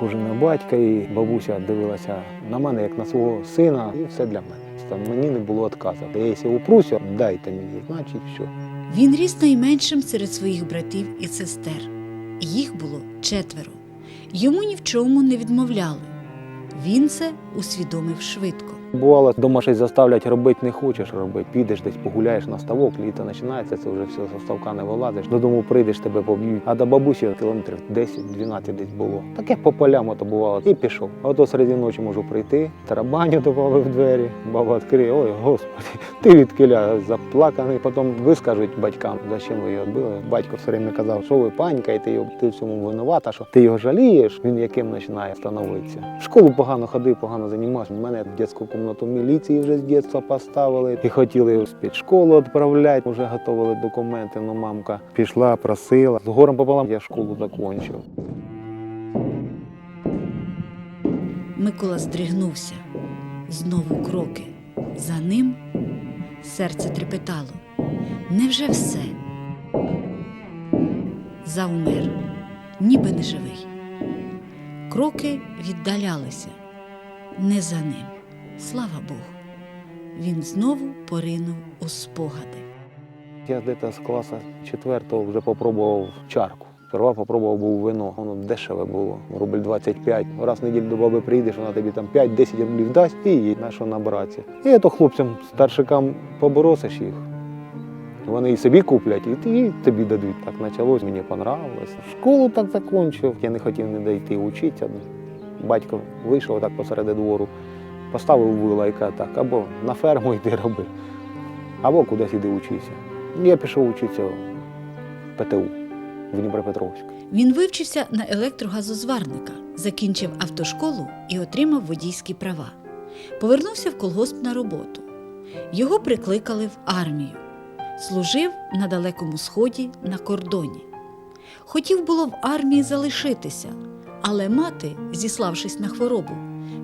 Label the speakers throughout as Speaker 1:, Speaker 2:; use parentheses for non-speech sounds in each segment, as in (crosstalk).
Speaker 1: я на батька, і бабуся дивилася на мене як на свого сина, і все для мене. Там мені не було відказу. Я якщо дайте мені, значить все.
Speaker 2: Він ріс найменшим серед своїх братів і сестер. Їх було четверо. Йому ні в чому не відмовляли. Він це усвідомив швидко.
Speaker 1: Бувало, дома щось заставлять робити, не хочеш робити. Підеш десь погуляєш на ставок, літо починається, це вже все за ставка не вилазиш. Додому прийдеш, тебе поб'ють. А до бабусі кілометрів 10-12 десь було. Таке по полям ото бувало. І пішов. А ото серед ночі можу прийти, тарабаню в двері, баба відкриє, ой, господи, (laughs) ти відкиля заплаканий. Потім вискажуть батькам, за чим ви його били. Батько все время казав, що ви панькаєте його, ти в цьому винувата, що ти його жалієш, він яким починає становитися. В школу погано ходив, погано займався. Мене в дитячу кімнату міліції вже з дитинства поставили і хотіли в спецшколу відправляти. Вже готували документи. Ну мамка пішла, просила. З горем пополам я школу закінчив.
Speaker 2: Микола здригнувся. Знову кроки. За ним серце трепетало. Невже все? Завмер, ніби не живий. Кроки віддалялися. Не за ним. Слава Богу. Він знову поринув у спогади.
Speaker 1: Я десь з класу четвертого вже попробував чарку. Сперва попробував був вино, воно дешеве було, рубль 25. Раз в неділю до баби прийдеш, вона тобі там 5-10 рублів дасть і їй на що набратися. І то хлопцям, старшикам поборосиш їх. Вони і собі куплять, і ти- і тобі дадуть. Так почалось, мені понравилось. Школу так закінчив. Я не хотів не дійти вчитися. Батько вийшов так посеред двору, поставив вила і каже, так, або на ферму (laughs) йди роби, або кудись іди вчися. Я пішов вчитися в ПТУ в Дніпропетровськ.
Speaker 2: Він вивчився на електрогазозварника, закінчив автошколу і отримав водійські права. Повернувся в колгосп на роботу. Його прикликали в армію. Служив на Далекому Сході на кордоні. Хотів було в армії залишитися, але мати, зіславшись на хворобу,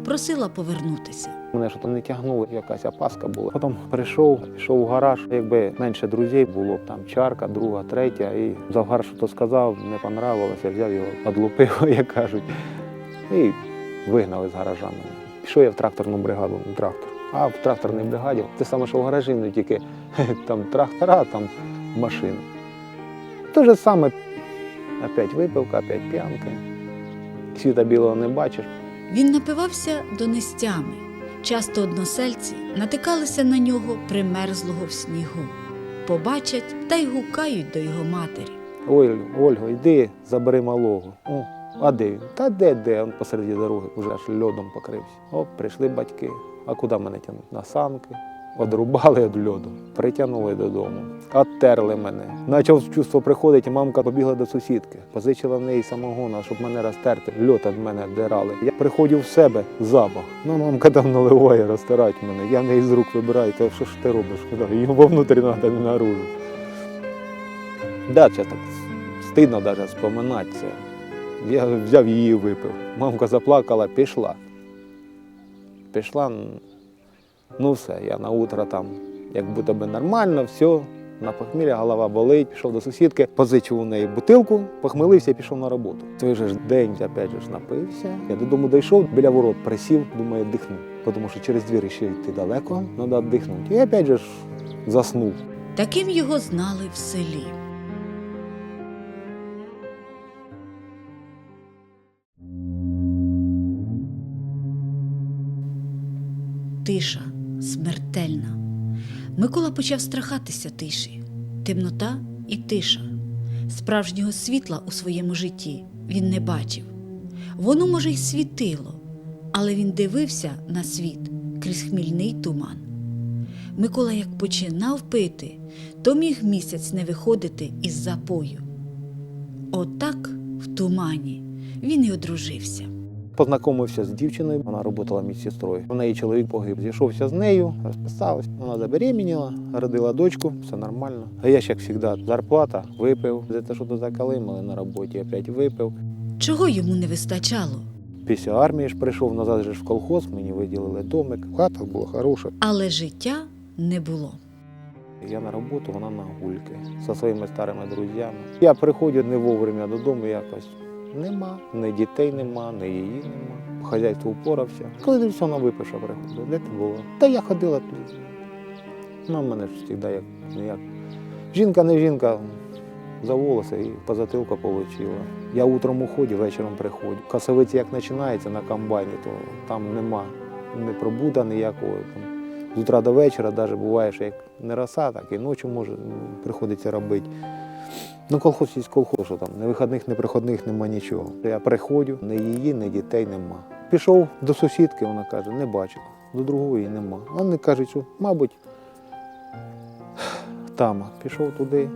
Speaker 2: просила повернутися.
Speaker 1: Мене що то не тягнуло, якась опаска була. Потім прийшов, пішов у гараж. Якби менше друзів було, там чарка, друга, третя. І завгар, що то сказав, не понравилося, взяв його, одлупив, (laughs) як кажуть, і вигнали з гаража мене. Пішов я в тракторну бригаду, в трактор. А в тракторній бригаді те саме, що в гаражі, ну тільки (laughs) там трактора, там машини. Те ж саме, опять випивка, опять п'янка. Світа білого не бачиш.
Speaker 2: Він напивався донестями. Часто односельці натикалися на нього примерзлого в снігу. Побачать та й гукають до його матері.
Speaker 1: Ой, Ольго, йди, забери малого. О, а де він? Та де де? Он посеред дороги вже аж льодом покрився. О, прийшли батьки. А куди мене тягнуть? На санки. Одрубали від льоду, притягнули додому, оттерли мене. Почав чувство приходить, мамка побігла до сусідки, позичила в неї самогона, щоб мене розтерти. Льот від мене дирали. Я приходив в себе, запах. Ну, мамка там наливає, розтирать мене. Я в неї з рук вибираю, кажу, що ж ти робиш? Їм вовнутрі треба, не наружу. Да, так стидно навіть споминати це. Я взяв її і випив. Мамка заплакала, пішла. Пішла, ну все, я на утро там, як будто би нормально, все, на похмілля, голова болить, пішов до сусідки, позичив у неї бутилку, похмелився і пішов на роботу. Той же ж день опять же ж напився. Я додому дійшов, біля ворот присів, думаю, дихну. Тому що через двір ще йти далеко, треба дихнути. І опять же ж заснув.
Speaker 2: Таким його знали в селі. Тиша смертельна. Микола почав страхатися тиші, темнота і тиша. Справжнього світла у своєму житті він не бачив. Воно, може, й світило, але він дивився на світ крізь хмільний туман. Микола як починав пити, то міг місяць не виходити із запою. Отак, в тумані, він і одружився.
Speaker 1: Познайомився з дівчиною, вона працювала медсестрою. У неї чоловік погиб. Зійшовся з нею, розписалась. Вона забеременіла, родила дочку, все нормально. А я ж, як завжди, зарплата випив. За те, що то закалимали на роботі, опять випив.
Speaker 2: Чого йому не вистачало?
Speaker 1: Після армії ж прийшов назад же ж в колхоз, мені виділили домик. Хата була хороша.
Speaker 2: Але життя не було.
Speaker 1: Я на роботу, вона на гульки зі своїми старими друзями. Я приходжу не вовремя додому якось. Нема. Ні дітей нема, ні її нема. По хазяйству впорався. Коли ти все на випиша приходить, де ти була? Та я ходила тут. Ну, мене ж завжди як ніяк. Жінка не жінка, за волоси і по затилку отримала. Я утром уходжу, вечором приходжу. Касовиці як починається на комбайні, то там нема ні пробуда ніякого. Там, з утра до вечора, навіть буває, що як не роса, так і ночі може приходиться робити. Ну, колхоз є колхоз, що там ні вихідних, ні приходних нема нічого. Я приходжу, ні її, ні дітей нема. Пішов до сусідки, вона каже, не бачила, до другої нема. Вони кажуть, що, мабуть, там пішов туди,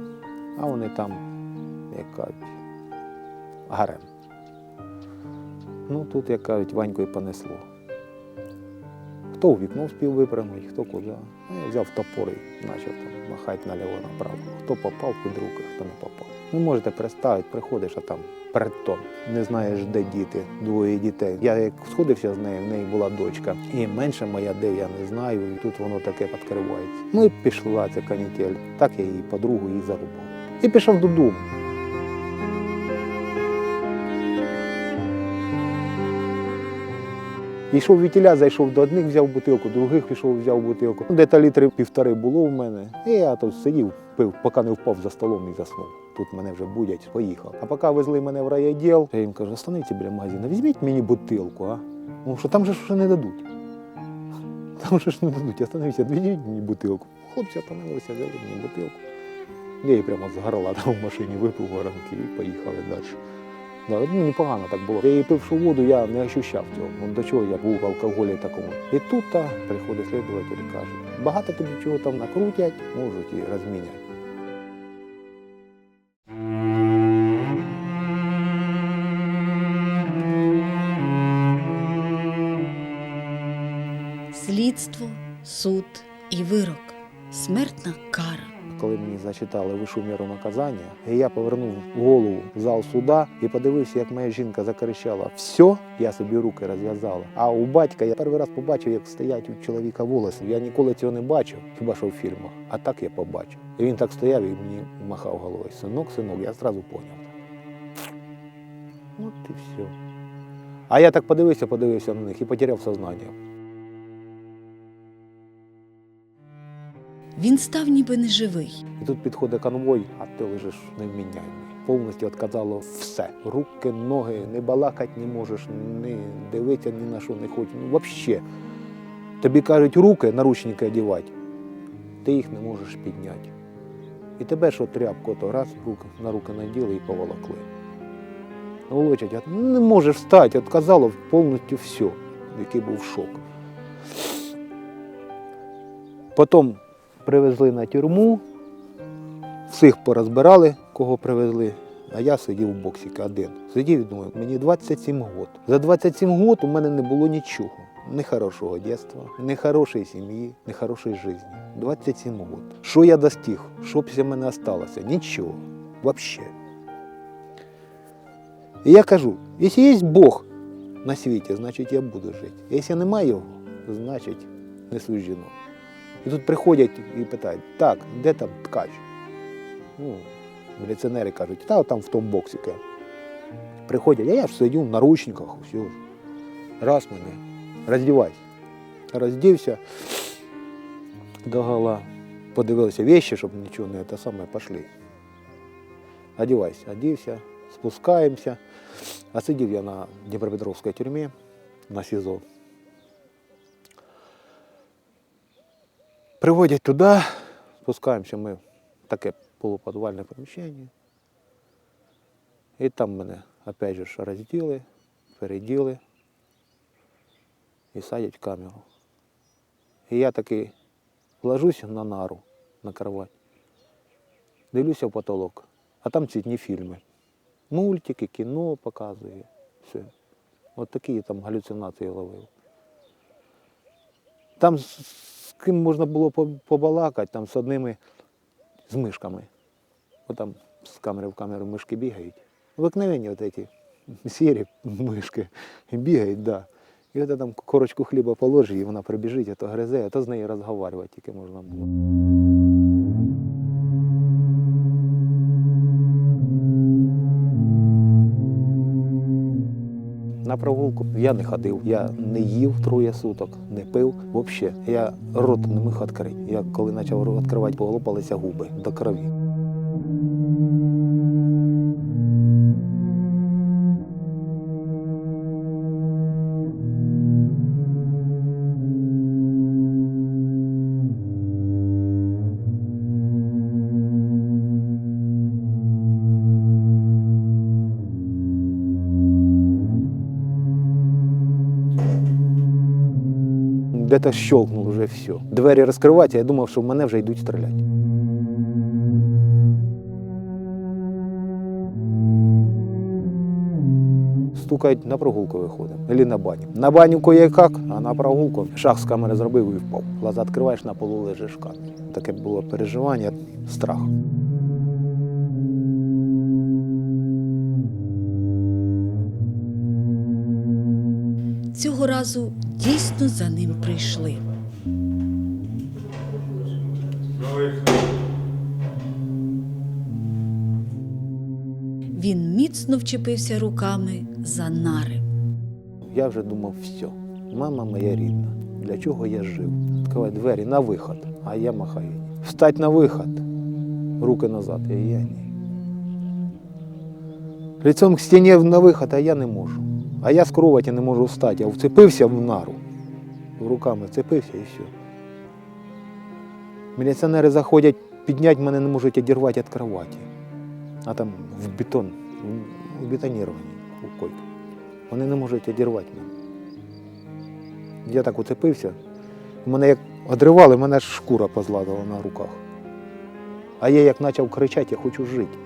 Speaker 1: а вони там, як кажуть, гарем. Ну, тут, як кажуть, Ванько і понесло. Хто у вікно вспів випрямити, хто куди. А я взяв топор і почав там махати наліво направо. Хто попав під руки, хто не попав. Ну, можете представити, приходиш, а там притон. Не знаєш, де діти, двоє дітей. Я як сходився з нею, в неї була дочка. І менше моя де, я не знаю, і тут воно таке підкривається. Ну і пішла ця канітель. Так я її подругу її зарубав. І пішов додому. Йшов вітіля, зайшов до одних, взяв бутилку, других пішов, взяв бутилку. Ну, Де-то літри півтори було в мене. І я тут сидів, пив, поки не впав за столом і заснув. Тут мене вже будять, поїхав. А поки везли мене в райвідділ, я їм кажу, остановіться біля магазину, візьміть мені бутилку, а? Ну, що там же ж не дадуть. (laughs) Там же ж не дадуть, остановіться, візьміть мені бутилку. Хлопці остановилися, взяли мені бутилку. Я її прямо з горла (laughs) там в машині випив воронки і поїхали далі. Да, ну, непогано так було. Я її пившу воду, я не ощущав цього. Ну, до чого я був в алкоголі такому. І тут приходить слідуватель і каже, багато тобі чого там накрутять, можуть і розміняти. Зачитали вищу міру наказання, і я повернув голову в зал суда і подивився, як моя жінка закричала Все, я собі руки розв'язала. А у батька я перший раз побачив, як стоять у чоловіка волоси. Я ніколи цього не бачив, хіба що в фільмах. А так я побачив. І він так стояв і мені махав головою. Синок, синок, я одразу поняв. От і все. А я так подивився, подивився на них і потеряв сознання.
Speaker 2: Він став ніби неживий.
Speaker 1: І тут підходить конвой, а ти лежиш невміняємий. Повністю відказало все. Руки, ноги, не балакати не можеш, не дивитися ні на що не хочеш. Ну, взагалі. Тобі кажуть руки, наручники одягати, ти їх не можеш підняти. І тебе що тряпку, то раз руки, на руки наділи і поволокли. Волочать, не можеш встати, відказало повністю все, який був шок. Потім привезли на тюрму, всіх порозбирали, кого привезли, а я сидів в боксіка один. Сидів і думаю, мені 27 років. За 27 років у мене не було нічого. Ні хорошого дитинства, ні хорошої сім'ї, ні хорошої житті. 27 років. Що я достиг? Що після мене залишилося? Нічого. Взагалі. І я кажу, якщо є Бог на світі, значить я буду жити. Якщо немає його, значить не суждено. І тут приходять і питають, так, де там ткач? Ну, міліціонери кажуть, та там в тому боксике. Приходять, а я ж сидю в наручниках, все. Раз мене, роздівайся. Роздівся до гола, подивилися вещи, щоб нічого не те саме, пішли. Одівайся, одівся, спускаємося. А сидів я на Дніпропетровській тюрмі на СІЗО. Приводять туди, спускаємося ми таке полуподвальне поміщення. І там мене опять же розділи, переділи і садять камеру. І я таки ложусь на нару, на кровать, дивлюся в потолок, а там цвітні фільми. Мультики, кіно показує, все. От такі там галюцинації ловив. Там з ким можна було побалакати, там з одними з мишками. Бо там з камери в камеру мишки бігають. Обикновенні от ці сірі мишки бігають, да. І от там корочку хліба положиш, і вона прибіжить, а то гризе, а то з нею розговорювати тільки можна було. На прогулку я не ходив, я не їв троє суток, не пив. Взагалі, я рот не міг відкрити. Я коли почав відкривати, поглопалися губи до крові. Де-то щелкнув вже все. Двері розкриваються, я думав, що в мене вже йдуть стріляти. Стукають на прогулку виходимо. Або на баню. На баню кое-як, а на прогулку шах з камери зробив і впав. Глаза відкриваєш, на полу лежиш камері. Таке було переживання, страх.
Speaker 2: Цього разу дійсно за ним прийшли. Він міцно вчепився руками за нари.
Speaker 1: Я вже думав, все, мама моя рідна, для чого я жив? Відкривай двері на виход, а я махаю. Встать на виход, руки назад, я, я ні. Лицом к стіні на виход, а я не можу. А я з кроваті не можу встати, я вцепився в нару. Руками вцепився і все. Міліціонери заходять, підняти мене не можуть одірвати від кроваті. А там в бетон, в бетоніровані койку. Вони не можуть одірвати мене. Я так уцепився. Мене як одривали, мене шкура позладила на руках. А я як почав кричати, я хочу жити.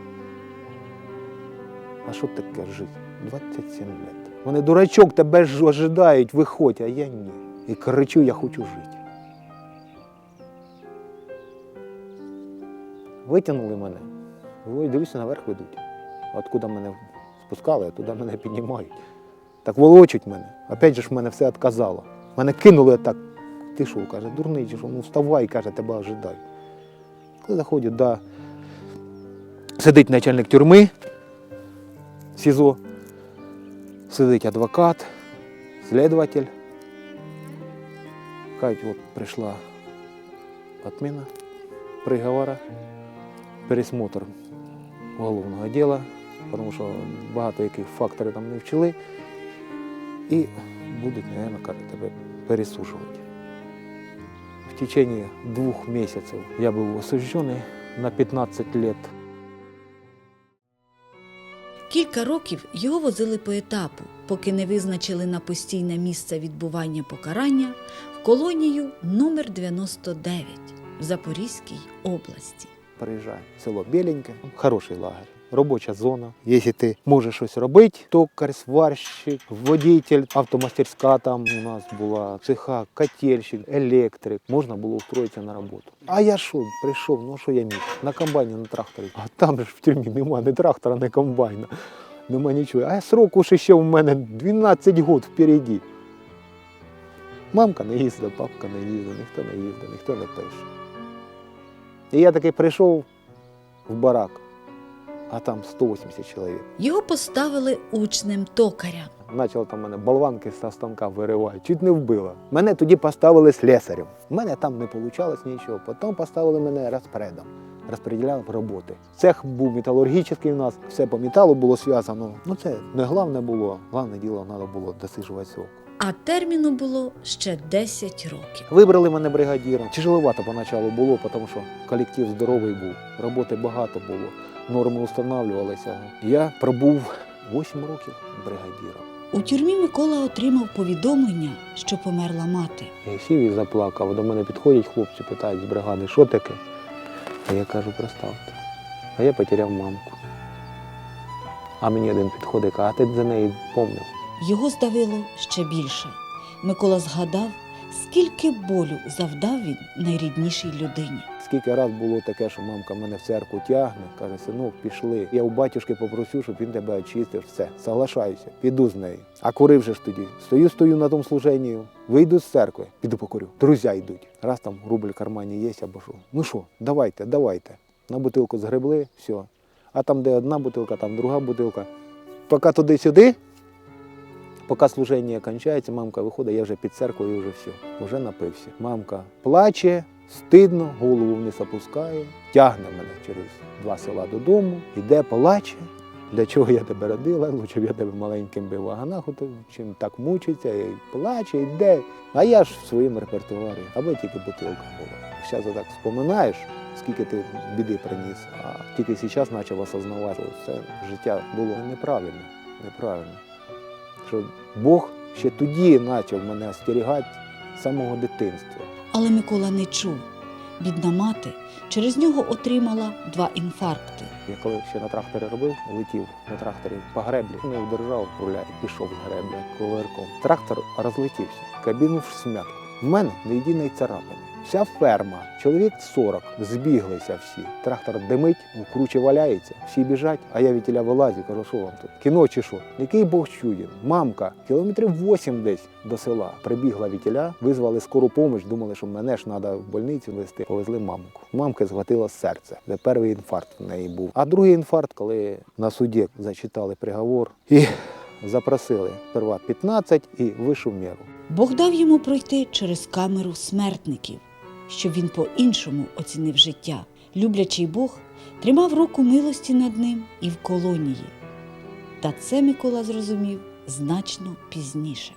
Speaker 1: А що таке жити? 27 років. Вони дурачок, тебе ж ожидають, виходь, а я ні. І кричу, я хочу жити. Витягнули мене. Ой, дивлюся, наверх ведуть. Откуда мене спускали, а туди мене піднімають. Так волочуть мене. Опять же ж мене все відказало. Мене кинули так. Ти що, каже, дурний, чи що? Ну вставай, каже, тебе ожидають. Коли заходять, да, сидить начальник тюрми, СІЗО, сидить адвокат, слідуватель. Кажуть, от прийшла отміна приговора, пересмотр уголовного діла, тому що багато яких факторів там не вчили. І будуть, наверное, каже, тебе пересушувати. В течение двух месяцев я был осужденный на 15 лет.
Speaker 2: Кілька років його возили по етапу, поки не визначили на постійне місце відбування покарання в колонію номер 99 в Запорізькій області.
Speaker 1: Приїжджаю село Біленьке, хороший лагерь. Робоча зона. Якщо ти можеш щось робити, токар, сварщик, водитель, автомастерська там у нас була, цеха, котельщик, електрик. Можна було устроїтися на роботу. А я що, прийшов, ну що я міг? На комбайні, на тракторі. А там ж в тюрмі нема ні трактора, ні комбайна. Нема нічого. А сроку ж ще у мене 12 років впереді. Мамка не їздила, папка не їздила, ніхто не їздив, ніхто не пише. І я таки прийшов в барак, а там 180 чоловік.
Speaker 2: Його поставили учнем токаря.
Speaker 1: Почали там мене болванки з станка виривати, чуть не вбило. Мене тоді поставили слесарем. У мене там не вийшло нічого. Потім поставили мене розпредом. Розподіляли роботи. Цех був металургічний у нас, все по металу було зв'язано. Ну це не головне було. Головне діло треба було досижувати срок.
Speaker 2: А терміну було ще 10 років.
Speaker 1: Вибрали мене бригадіром. Тяжеловато поначалу було, тому що колектив здоровий був, роботи багато було, норми встановлювалися. Я пробув 8 років бригадіром.
Speaker 2: У тюрмі Микола отримав повідомлення, що померла мати.
Speaker 1: Я сів і заплакав. До мене підходять хлопці, питають з бригади, що таке? А я кажу, представте. А я потеряв мамку. А мені один підходить, а ти за неї помнив.
Speaker 2: Його здавило ще більше. Микола згадав, скільки болю завдав він найріднішій людині.
Speaker 1: Скільки раз було таке, що мамка мене в церкву тягне, каже, синок, пішли. Я у батюшки попросив, щоб він тебе очистив. Все, соглашаюся, піду з нею. А курив же ж тоді. Стою, стою на тому служенні, вийду з церкви, піду покурю. Друзі йдуть. Раз там рубль в кармані є або що. Ну що, давайте, давайте. На бутилку згребли, все. А там, де одна бутилка, там друга бутилка. Поки туди-сюди, Поки служення кончається, мамка виходить, я вже під церквою, вже все, вже напився. Мамка плаче, стидно, голову вниз опускає, тягне мене через два села додому, іде, плаче. Для чого я тебе родила? Лучше б я тебе маленьким бив ваганах, чим так мучиться, і плаче, йде. А я ж в своєму репертуарі, аби тільки бутилка була. Зараз так споминаєш, скільки ти біди приніс, а тільки зараз почав осознавати, що це життя було неправильне, неправильно. Що Бог ще тоді почав мене остерігати з самого дитинства.
Speaker 2: Але Микола не чув. Бідна мати через нього отримала два інфаркти.
Speaker 1: Я коли ще на тракторі робив, летів на тракторі по греблі, не вдержав руля і пішов з греблі коверком. Трактор розлетівся, кабіну в смятку. В мене не єдиної царапини. Вся ферма, чоловік 40, збіглися всі. Трактор димить, у круче валяється, всі біжать, а я від тіля вилазю, кажу, що вам тут? Кіно чи що? Який Бог чуден? Мамка, кілометрів 8 десь до села. Прибігла від тіля, визвали скору помощь, думали, що мене ж треба в больницю везти. Повезли мамку. Мамки схватило серце. Це перший інфаркт в неї був. А другий інфаркт, коли на суді зачитали приговор і запросили сперва 15 і вийшов міру.
Speaker 2: Бог дав йому пройти через камеру смертників, щоб він по-іншому оцінив життя. Люблячий Бог тримав руку милості над ним і в колонії. Та це Микола зрозумів значно пізніше.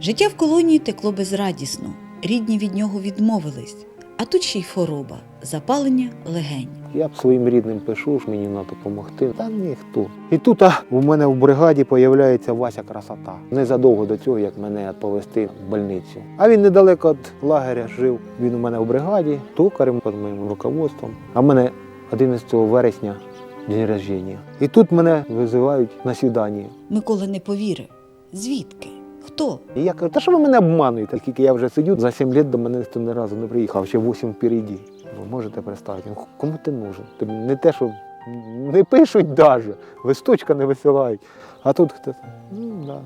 Speaker 2: Життя в колонії текло безрадісно. Рідні від нього відмовились, а тут ще й хвороба, запалення легень.
Speaker 1: Я б своїм рідним пишу, що мені треба допомогти. Та ніхто. І тут а, у мене в бригаді з'являється Вася Красота. Незадовго до цього, як мене повезти в больницю. А він недалеко від лагеря жив. Він у мене в бригаді, токарем під моїм руководством. А в мене 11 вересня день рождення. І тут мене визивають на свідання.
Speaker 2: Микола не повірив. Звідки? Хто?
Speaker 1: І я кажу, та що ви мене обмануєте? Тільки я вже сидю, за 7 років до мене ніхто ні разу не приїхав, ще 8 впереді. Ви можете представити, кому ти нужен? Тобі не те, що не пишуть навіть, листочка не висилають. А тут хтось, ну да.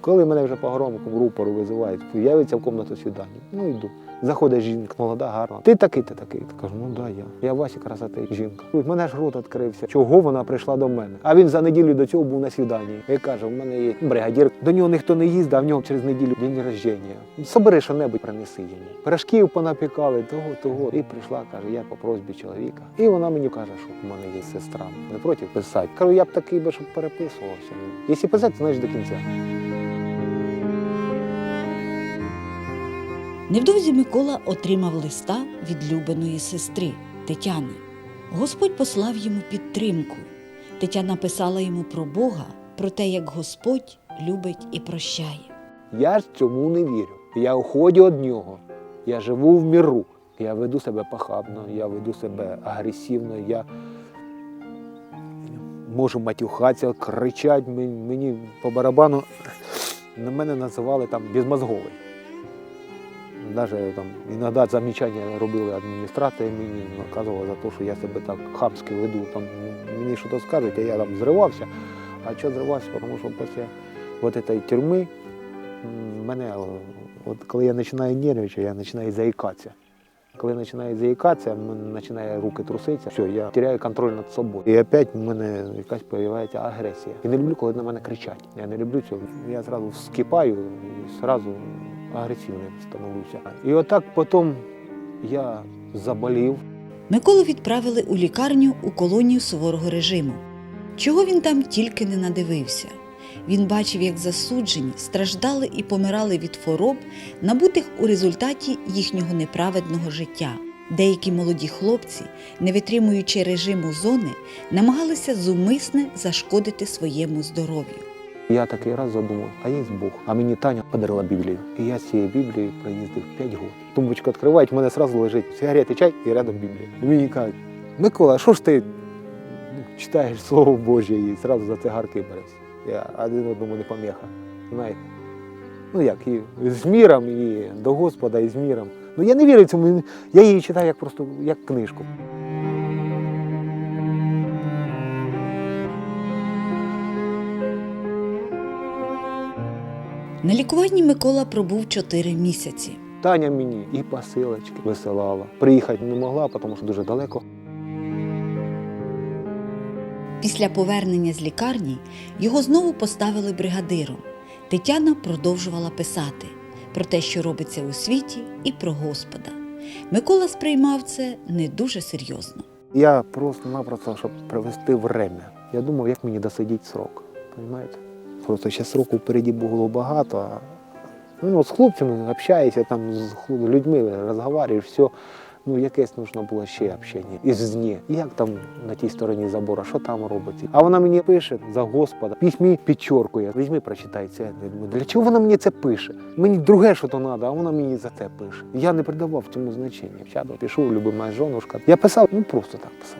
Speaker 1: Коли мене вже по громкому рупору визивають, явиться в кімнату свідання. Ну йду. Заходить жінка, молода, гарна. Ти такий, ти такий. Я кажу, ну да, я. Я Вася красоти, жінка. У мене ж рот відкрився. Чого вона прийшла до мене? А він за неділю до цього був на свіданні. І каже, в мене є бригадір. До нього ніхто не їздить, а в нього через неділю день рождення. Собери що-небудь принеси йому. Пирожків понапікали, того, того. І прийшла, каже, я по просьбі чоловіка. І вона мені каже, що в мене є сестра. Не проти писати. Кажу, я б такий би, щоб переписувався. Якщо писати, значить до кінця.
Speaker 2: Невдовзі Микола отримав листа від любаної сестри Тетяни. Господь послав йому підтримку. Тетяна писала йому про Бога, про те, як Господь любить і прощає.
Speaker 1: Я цьому не вірю. Я уходю від нього. Я живу в міру. Я веду себе похабно, я веду себе агресивно, я можу матюхатися, кричати. Мені по барабану на мене називали там безмозговий. Навіть там іноді замічання робили адміністрація, мені наказувала за те, що я себе так хамськи веду. Там мені щось скажуть, а я там зривався. А що зривався? Тому що після от цієї тюрми мене, от коли я починаю нервничати, я починаю заїкатися. Коли починаю заїкатися, починає руки труситися, все, я теряю контроль над собою. І опять в мене якась з'являється агресія. Я не люблю, коли на мене кричать. Я не люблю цього. Я одразу вскипаю і одразу агресивним становлюся. І отак потім я заболів.
Speaker 2: Миколу відправили у лікарню у колонію суворого режиму. Чого він там тільки не надивився. Він бачив, як засуджені страждали і помирали від хвороб, набутих у результаті їхнього неправедного життя. Деякі молоді хлопці, не витримуючи режиму зони, намагалися зумисне зашкодити своєму здоров'ю.
Speaker 1: Я такий раз задумав, а є Бог. А мені Таня подарила Біблію. І я з цією Біблією проїздив 5 років. Тумбочку відкривають, в мене одразу лежить сигарети, чай і рядом Біблія. І мені кажуть, Микола, що ж ти читаєш Слово Боже і одразу за цигарки береш? Я один одному не поміха. Знаєте? Ну як, і з міром, і до Господа, і з міром. Ну я не вірю цьому, я її читаю як просто як книжку.
Speaker 2: На лікуванні Микола пробув 4 місяці.
Speaker 1: Таня мені і посилочки висилала. Приїхати не могла, тому що дуже далеко.
Speaker 2: Після повернення з лікарні його знову поставили бригадиром. Тетяна продовжувала писати про те, що робиться у світі, і про Господа. Микола сприймав це не дуже серйозно.
Speaker 1: Я просто-напросто, щоб провести время. Я думав, як мені досидіти срок. Понимаєте? Просто ще сроку впереді було багато. Ну, з хлопцями общаєшся, там з людьми розговорюєш, все. Ну, якесь нужно було ще общення. Ізні. Як там на тій стороні забору, що там робиться? А вона мені пише за Господа, письмі підчоркує. Візьми, прочитай це. Для чого вона мені це пише? Мені друге, що то треба, а вона мені за це пише. Я не придавав цьому значення. Вчадо пішов, любив моя жонушка. Я писав, ну просто так писав.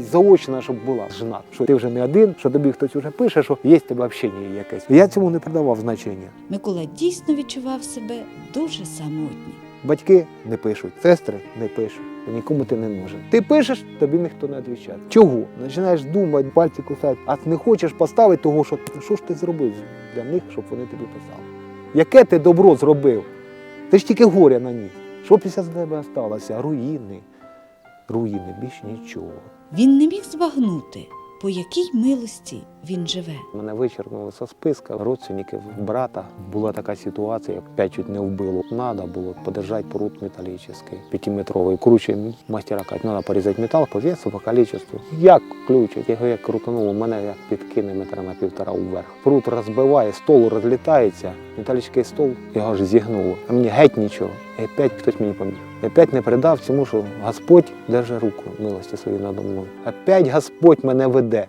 Speaker 1: Заочно, щоб була жена, що ти вже не один, що тобі хтось вже пише, що є в тебе общення якесь. Я цьому не придавав значення.
Speaker 2: Микола дійсно відчував себе дуже самотнім.
Speaker 1: Батьки не пишуть, сестри не пишуть. Нікому ти не нужен. Ти пишеш, тобі ніхто не відповідає. Чого? Починаєш думати, пальці кусати, а не хочеш поставити того, що що ж ти зробив для них, щоб вони тобі писали. Яке ти добро зробив? Ти ж тільки горя на них. Що після тебе залишилося? Руїни. Руїни, більш нічого.
Speaker 2: Він не міг збагнути, по якій милості він живе.
Speaker 1: Мене вичеркнули зі списка родственників, брата. Була така ситуація, п'ять чуть не вбило. Надо було подержати прут металічний, п'ятиметровий. Круче мастера кажуть, треба порізати метал по весу, по количеству. Як включить? Його як крутануло, мене як підкине метра на півтора вверх. Прут розбиває, стол розлітається, металічний стол його аж зігнуло. А мені геть нічого. І опять хтось мені поміг. І опять не передав цьому, що Господь держи руку милості своєї надо мною. Опять Господь мене веде.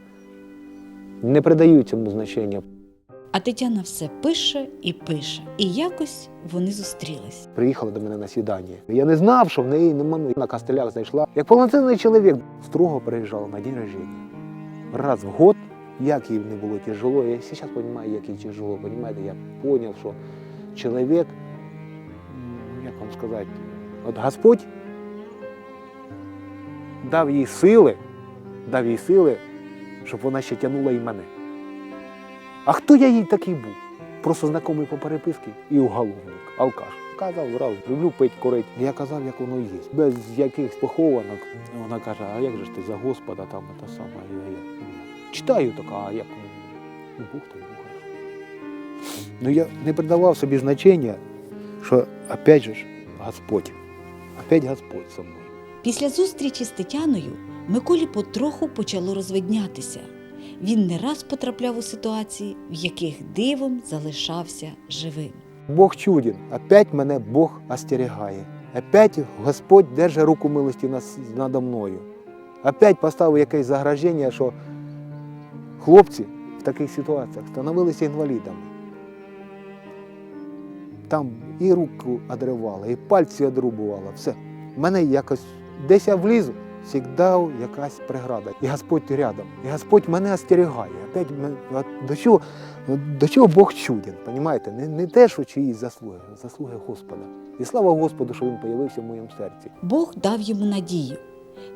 Speaker 1: Не придаю цьому значення.
Speaker 2: А Тетяна все пише і пише. І якось вони зустрілись.
Speaker 1: Приїхала до мене на свідання. Я не знав, що в неї нема ну, на костелях зайшла. Як повноцінний чоловік строго приїжджала на день рождения. Раз в год, як їй не було тяжело. Я зараз розумію, як їй тяжело. Понимаєте, я зрозумів, що чоловік, як вам сказати, от Господь дав їй сили, дав їй сили, щоб вона ще тягнула і мене. А хто я їй такий був? Просто знайомий по переписці і уголовник, алкаш. Казав зразу, люблю пить, курить. Я казав, як воно є. Без якихось похованок. Вона каже, а як же ж ти за Господа там та сама? Я, я, ну, читаю така, а як? Ну, Бог то Бог. Ну я не придавав собі значення, що опять же Господь. Опять Господь со мною.
Speaker 2: Після зустрічі з Тетяною Миколі потроху почало розвиднятися. Він не раз потрапляв у ситуації, в яких дивом залишався живим.
Speaker 1: Бог чуден. Опять мене Бог остерігає. Опять Господь держить руку милості надо мною. Опять поставив якесь заграження, що хлопці в таких ситуаціях становилися інвалідами. Там і руку одривало, і пальці одрубувало. Все. Мене якось десь я влізу, завжди якась преграда. І Господь рядом. І Господь мене остерігає. Опять до чого, до чого Бог чуден, понімаєте? Не, не те, що чиїсь заслуги, заслуги Господа. І слава Господу, що він появився в моєму серці.
Speaker 2: Бог дав йому надію.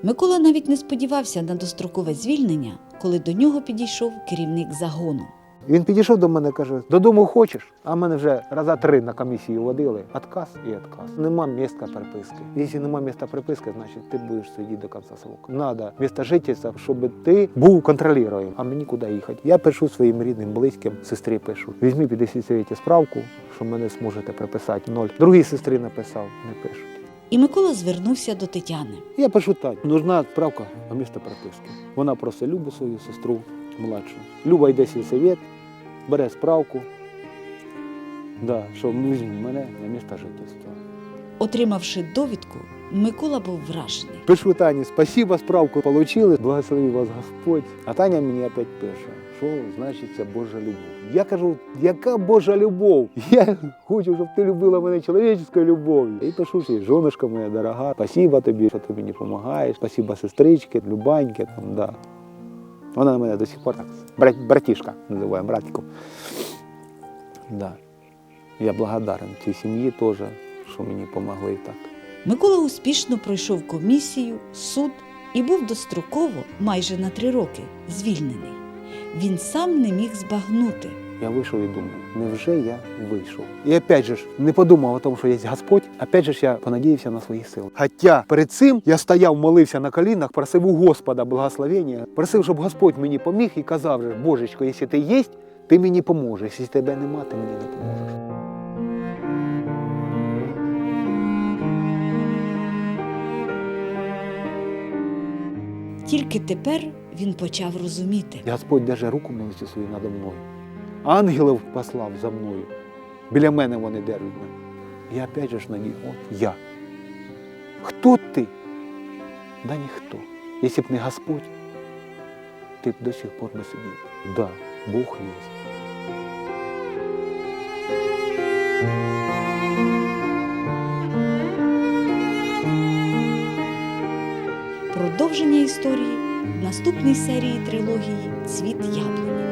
Speaker 2: Микола навіть не сподівався на дострокове звільнення, коли до нього підійшов керівник загону.
Speaker 1: Він підійшов до мене каже: додому хочеш? А мене вже раза три на комісію водили. Отказ і отказ. Нема місця приписки. Якщо нема місця приписки, значить ти будеш сидіти до кінця сроку. Надо місце жительства, щоб ти був контролюєм. А мені куди їхати? Я пишу своїм рідним, близьким, сестрі пишу. Візьмі 50 справку, що мене зможете приписати ноль. Другій сестрі написав, не пишуть.
Speaker 2: І Микола звернувся до Тетяни.
Speaker 1: Я пишу так, нужна справка на місце приписки. Вона просить Любу свою сестру младшу. Люба йде свій совет, бере справку. Да, що візьмі мене на місце жительства.
Speaker 2: Отримавши довідку, Микола був вражений.
Speaker 1: Пишу Тані, спасибо, справку отримали, благослови вас Господь. А Таня мені опять пише, що значить Божа любов. Я кажу, яка Божа любов? (laughs) Я хочу, щоб ти любила мене чоловічською любов'ю. І пишу, що жонушка моя дорога, спасибо тобі, що ти мені допомагаєш, спасибо сестрички, любаньки. Там, да. Вона мене до сих пор так, братішка називає братиком. Да. Я благодарен цій сім'ї теж, що мені допомогли так.
Speaker 2: Микола успішно пройшов комісію, суд і був достроково майже на три роки звільнений. Він сам не міг збагнути,
Speaker 1: Я вийшов і думаю, невже я вийшов? І опять же ж не подумав о тому, що є Господь. Опять же ж я понадіявся на свої сили. Хоча перед цим я стояв, молився на колінах, просив у Господа благословення, просив, щоб Господь мені поміг і казав, же, Божечко, якщо ти є, ти мені поможеш. Якщо тебе нема, ти мені не поможеш.
Speaker 2: Тільки тепер він почав розуміти.
Speaker 1: І Господь даже руку милості свою надо мною. Ангелів послав за мною. Біля мене вони держать мене. Я опять ж на них, от я. Хто ти? Да ніхто. Якщо б не Господь, ти б до сих пор би сидів. Да, Бог є.
Speaker 2: Продовження історії в наступній серії трилогії Цвіт яблуні.